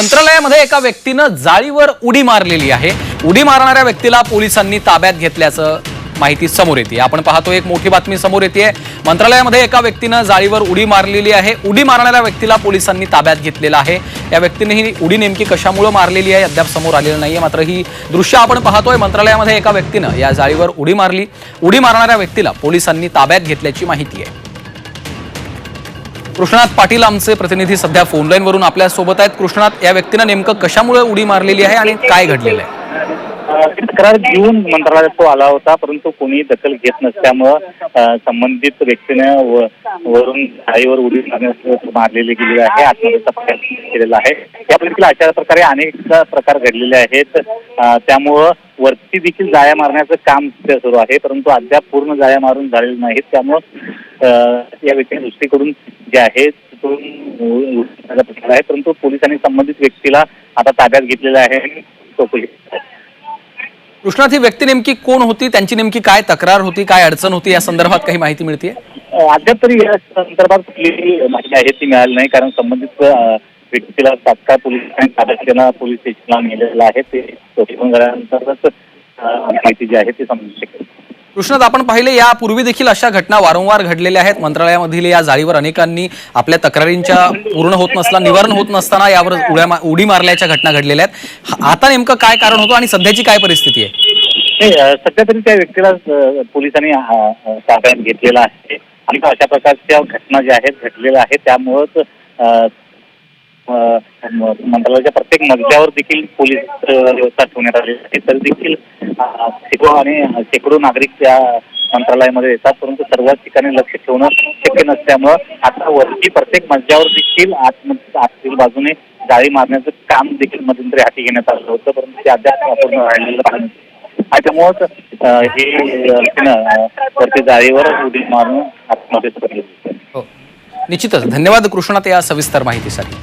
मंत्रालयामध्ये एका व्यक्तीनं जाळीवर उडी मारलेली आहे. उडी मारणाऱ्या व्यक्तीला पोलिसांनी ताब्यात घेतल्याचं माहिती समोर येते. आपण पाहतो एक मोठी बातमी समोर येते. मंत्रालयामध्ये एका व्यक्तीनं जाळीवर उडी मारलेली आहे. उडी मारणाऱ्या व्यक्तीला पोलिसांनी ताब्यात घेतलेलं आहे. या व्यक्तीने ही उडी नेमकी कशामुळे मारलेली आहे अद्याप समोर आलेलं नाहीये. मात्र ही दृश्य आपण पाहतोय. मंत्रालयामध्ये एका व्यक्तीनं या जाळीवर उडी मारली. उडी मारणाऱ्या व्यक्तीला पोलिसांनी ताब्यात घेतल्याची माहिती आहे. कृष्णात पाटील आमचे प्रतिनिधी सध्या फोनलाईन वरून आपल्यासोबत आहेत. कृष्णात या व्यक्तीनं नेमकं कशामुळे उडी मारलेली आहे आणि काय घडलेलं आहे? तक्रार घेऊन मंत्रालयात तो आला होता परंतु कोणी दखल घेत नसल्यामुळं संबंधित व्यक्तीने वरून आईवर उडी मारलेली गेली आहे आत्महत्येचा प्रयत्न केलेला आहे. यापैकी अशा प्रकारे अनेक प्रकार घडलेले आहेत. त्यामुळं वरती देखील जाळ्या मारण्याचं काम सुरू आहे परंतु अद्याप पूर्ण जाळ्या मारून झालेले नाहीत. त्यामुळं या व्यक्तीने दुसरीकडून जे आहे तिथून आहे परंतु पोलिसांनी संबंधित व्यक्तीला आता ताब्यात घेतलेला आहे. आणि चौकशी कृष्णाथ ही व्यक्ती नेमकी कोण होती? त्यांची नेमकी काय तक्रार होती? काय अडचण होती? या संदर्भात काही माहिती मिळते अद्याप तरी या संदर्भात कुठलीही माहिती आहे ती मिळाली नाही. कारण संबंधित व्यक्तीला तात्काळ पोलीस ताब्यात पोलीस स्टेशनला नेलेलं आहे. ते झाल्यानंतरच माहिती जी आहे ती समजू शकेल. कृष्णात आपण पाहिले यापूर्वी देखील अशा घटना वारंवार घडलेल्या आहेत. मंत्रालयामधील या जाळीवर अनेकांनी आपल्या तक्रारींच्या पूर्ण होत नसला निवारण होत नसताना यावर उड्या मा- उडी मारल्याच्या घटना घडलेल्या आहेत. आता नेमकं काय कारण होतं आणि सध्याची काय परिस्थिती आहे? सध्या तरी त्या व्यक्तीला पोलिसांनी ताब्यात घेतलेला आहे. आणि अशा प्रकारच्या घटना ज्या आहेत घडलेल्या आहेत त्यामुळंच मंत्रालयाच्या प्रत्येक मजल्यावर देखील पोलीस व्यवस्था ठेवण्यात आलेली तरी देखील शेकडो आणि शेकडो नागरिक त्या मंत्रालयामध्ये येतात परंतु सर्वच ठिकाणी लक्ष ठेवणं शक्य नसल्यामुळं आता वरती प्रत्येक मजल्यावर देखील आत आतील बाजूने जाळी मारण्याचं काम देखील मध्यंतरी हाती घेण्यात आलं होतं परंतु ते अद्याप राहिलेलं नाही. त्यामुळंच हे वरती जाळीवर उडी मारून आतमध्ये हो. निश्चितच. धन्यवाद कृष्णा या सविस्तर माहितीसाठी.